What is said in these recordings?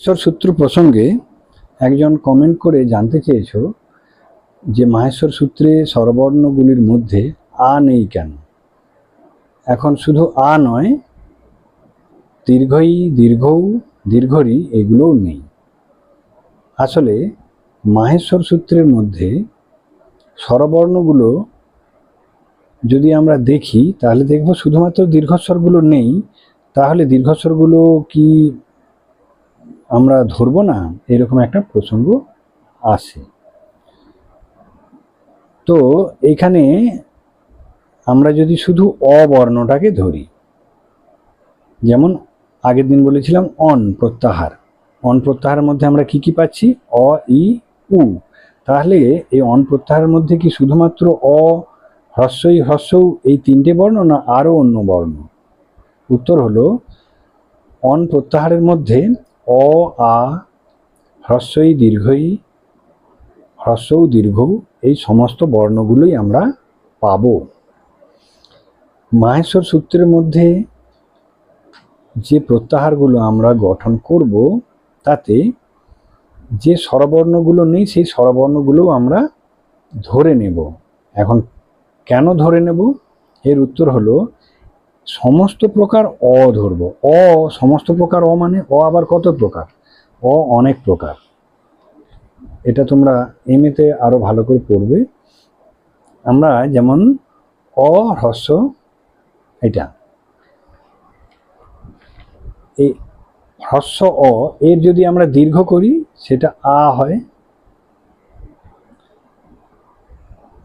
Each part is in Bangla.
ঈশ্বর সূত্র প্রসঙ্গে একজন কমেন্ট করে জানতে চেয়েছো যে মাহেশ্বর সূত্রে স্বরবর্ণগুলির মধ্যে আ নেই কেন? এখন শুধু আ নয়, দীর্ঘই দীর্ঘৌ দীর্ঘরি এগুলোও নেই। আসলে মাহেশ্বর সূত্রের মধ্যে স্বরবর্ণগুলো যদি আমরা দেখি, তাহলে দেখব শুধুমাত্র দীর্ঘস্বরগুলো নেই, তাহলে দীর্ঘস্বরগুলো কি আমরা ধরবো না, এরকম একটা প্রসঙ্গ আসে তো এখানে আমরা যদি শুধু অবর্ণটাকে ধরি, যেমন আগের দিন বলেছিলাম অন প্রত্যাহার। অন প্রত্যাহারের মধ্যে আমরা কি কি পাচ্ছি? অ, ই, উ। তাহলে এই অন প্রত্যাহারের মধ্যে কি শুধুমাত্র অ, হ্রস্বই হ্রস্বউ এই তিনটে বর্ণ না আরও অন্য বর্ণ? উত্তর হলো, অন প্রত্যাহারের মধ্যে অ, আ হ্রস্বই দীর্ঘই হ্রস্বৌ দীর্ঘ, এই সমস্ত বর্ণগুলোই আমরা পাব। মাহেশ্বর সূত্রের মধ্যে যে প্রত্যাহারগুলো আমরা গঠন করব, তাতে যে স্বরবর্ণগুলো নেই, সেই স্বরবর্ণগুলোও আমরা ধরে নেব। এখন কেন ধরে নেব? এর উত্তর হলো সমস্ত প্রকার অ ধরব। অ সমস্ত প্রকার অ মানে অ আবার কত প্রকার? অ অনেক প্রকার। এটা তোমরা এমএতে আরও ভালো করে পড়বে। আমরা যেমন অ, হ্রস্ব, এটা। এই হ্রস্ব, অ, এর যদি আমরা দীর্ঘ করি, সেটা আ হয়।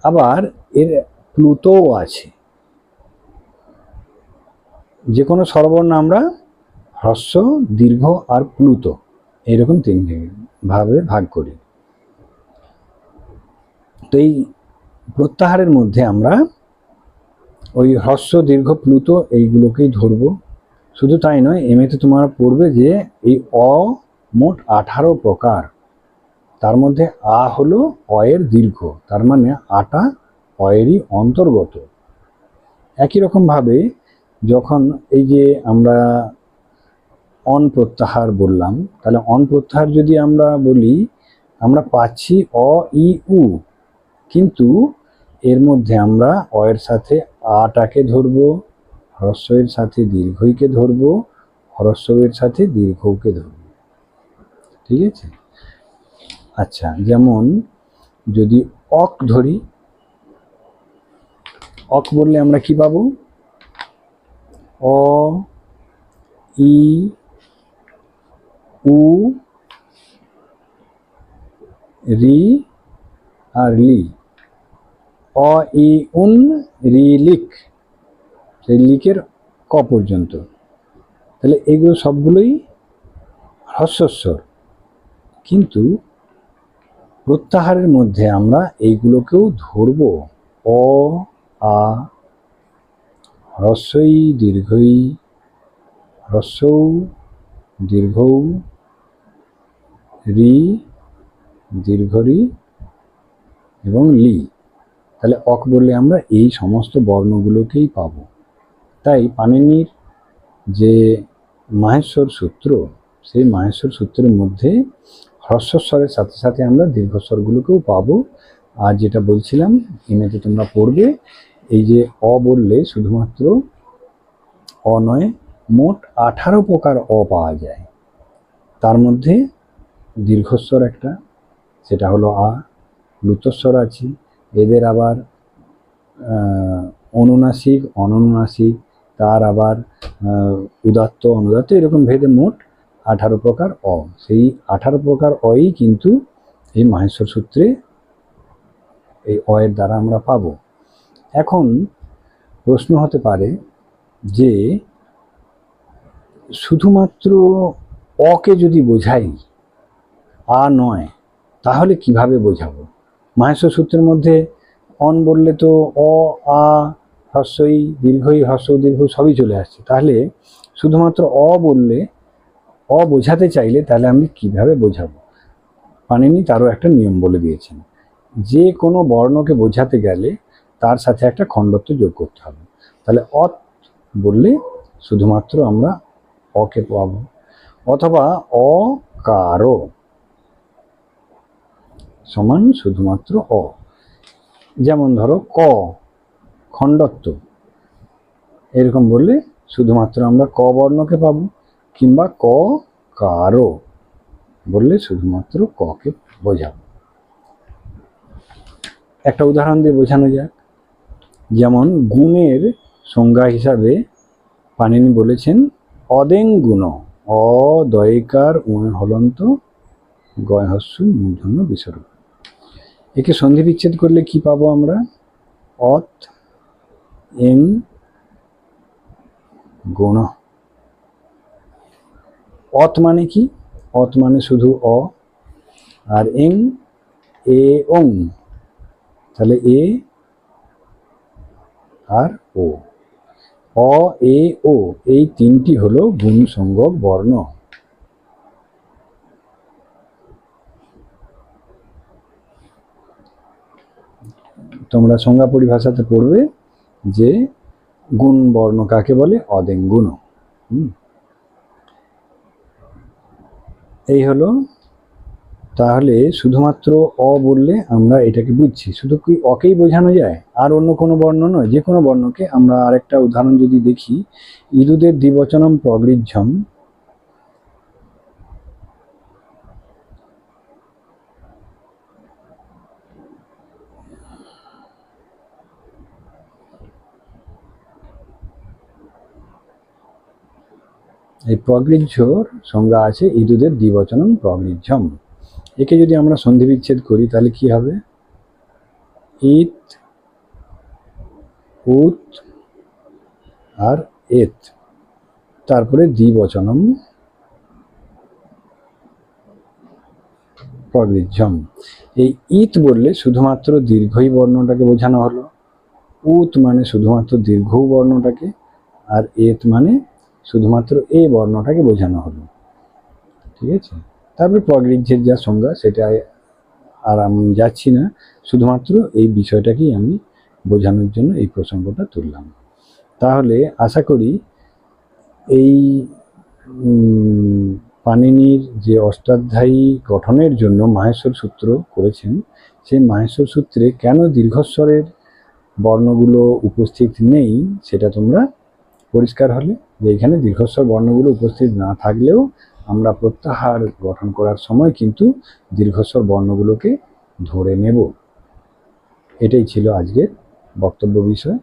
আবার এর প্লুতও আছে। যে কোনো স্বরবর্ণ আমরা হ্রস্ব, দীর্ঘ আর প্লুত এরকম তিন ভাবে ভাগ করি। তো এই প্রত্যাহারের মধ্যে আমরা ওই হ্রস্ব, দীর্ঘ, প্লুত এইগুলোকেই ধরব। শুধু তাই নয় এমএতে তোমরা পড়বে যে এই অ মোট আঠারো প্রকার। তার মধ্যে আ হলো অয়ের দীর্ঘ, তার মানে আটা অয়েরই অন্তর্গত। একই রকমভাবে যখন এই যে আমরা অন প্রত্যাহার বললাম, তাহলে অন প্রত্যাহার যদি আমরা বলি, আমরা পাচ্ছি অ, ই, উ। কিন্তু এর মধ্যে আমরা অয়ের সাথে আটাকে ধরবো হ্রস্বের সাথে দীর্ঘইকে ধরবো হ্রস্বের সাথে দীর্ঘকে ধরবো। ঠিক আছে? আচ্ছা যেমন যদি অক ধরি, অক বললে আমরা কি পাবো? অ ই, উ, রি, আর লি। অ, ই, উন, রি লিক সেই লিকের ক পর্যন্ত। তাহলে এগুলো সবগুলোই হ্রস্বস্বর কিন্তু প্রত্যাহারের মধ্যে আমরা এইগুলোকেও ধরব। অ, আ হ্রস্বই দীর্ঘই হ্রস্বৌ দীর্ঘৌ, রি দীর্ঘরি এবং লি। তাহলে অক বললে আমরা এই সমস্ত বর্ণগুলোকেই পাব। তাই পানিনির যে মাহেশ্বর সূত্র, সেই মাহেশ্বর সূত্রের মধ্যে হ্রস্বস্বরের সাথে সাথে আমরা দীর্ঘস্বরগুলোকেও পাবো। আর যেটা বলছিলাম ইমেতে তোমরা পড়বে এই যে অ বললে শুধুমাত্র অ নয়, মোট আঠারো প্রকার অ পাওয়া যায়। তার মধ্যে দীর্ঘস্বর একটা, সেটা হলো আ, লুতস্বর আছে। এদের আবার অনুনাসিক, অননুনাসিক, তার আবার উদাত্ত, অনুদাত্ত, এরকম ভেদে মোট আঠারো প্রকার অ। সেই আঠারো প্রকার অই কিন্তু এই মাহেশ্বর সূত্রে এই অয়ের দ্বারা আমরা পাব। এখন প্রশ্ন হতে পারে যে শুধুমাত্র অকে যদি বোঝাই, আ নয়, তাহলে কীভাবে বোঝাবো? মাহেশ্বর সূত্রের মধ্যে অন বললে তো অ, আ হ্রস্বই দীর্ঘই হ্রস্ব, দীর্ঘ সবই চলে আসছে। তাহলে শুধুমাত্র অ বললে, অ বোঝাতে চাইলে তাহলে আমি কীভাবে বোঝাবো? পানিনি তারও একটা নিয়ম বলে দিয়েছেন। যে কোনো বর্ণকে বোঝাতে গেলে তার সাথে একটা খণ্ডত্ব যোগ করতে হবে। তাহলে অত বললে শুধুমাত্র আমরা অকে পাবো। অথবা অ কারও সমান শুধুমাত্র অ। যেমন ধরো ক, খণ্ডত্ব। এরকম বললে শুধুমাত্র আমরা ক বর্ণকে পাবো কিংবা ক কারও বললে শুধুমাত্র ককে বোঝাবো। একটা উদাহরণ দিয়ে বোঝানো যাক। যেমন গুণের সংজ্ঞা হিসাবে পানিনি বলেছেন অদেং গুণ অ দয়কার হলন্ত গয় হস্য মূর্ধন্য বিসর্গ একে সন্ধি বিচ্ছেদ করলে কি পাবো আমরা? অত এং গুণ। অত মানে কি? অত মানে শুধু অ, আর এং এ, ওং। তাহলে এ আর ও। অ, এ, ও, এই তিনটি হলো গুণ সংযোগ বর্ণ। তোমরা সংজ্ঞা পরিভাষাতে পড়বে যে গুণ বর্ণ কাকে বলে? অদেং গুণ হুম। এই হলো তাহলে শুধুমাত্র অ বললে আমরা এটাকে বুঝছি। শুধু কি অকেই বোঝানো যায়? আর অন্য কোনো বর্ণ নয়, যে কোনো বর্ণকে আমরা আরেকটা উদাহরণ যদি দেখি। ইদুদের দ্বিবচনম প্রগৃহ্যম। এই প্রগৃহ্যর সংজ্ঞা আছে, ইদুদের দ্বিবচনম প্রগৃহ্যম। একে যদি আমরা সন্ধি বিচ্ছেদ করি, তাহলে কি হবে? ইত, উত, আর এত। তারপরে দ্বিবচনম প্রগৃহ্যম এই ইত বললে শুধুমাত্র দীর্ঘই বর্ণটাকে বোঝানো হলো। উত মানে শুধুমাত্র দীর্ঘ বর্ণটাকে, আর এত মানে শুধুমাত্র এ বর্ণটাকে বোঝানো হলো। ঠিক আছে? তারপরে প্রগৃহ্যের যা সংজ্ঞা সেটা আর আমি যাচ্ছি না। শুধুমাত্র এই বিষয়টাকেই আমি বোঝানোর জন্য এই প্রসঙ্গটা তুললাম। তাহলে আশা করি এই উম, পাণিনির যে অষ্টাধ্যায়ী গঠনের জন্য মাহেশ্বর সূত্র করেছেন সেই মাহেশ্বর সূত্রে কেন দীর্ঘস্বরের বর্ণগুলো উপস্থিত নেই সেটা তোমরা পরিষ্কার হলে যে এখানে দীর্ঘস্বর বর্ণগুলো উপস্থিত না থাকলেও আমরা প্রত্যাহার গঠন করার সময় কিন্তু দীর্ঘস্বর বর্ণগুলোকে ধরে নেব। এটাই ছিল আজকের বক্তব্য বিষয়।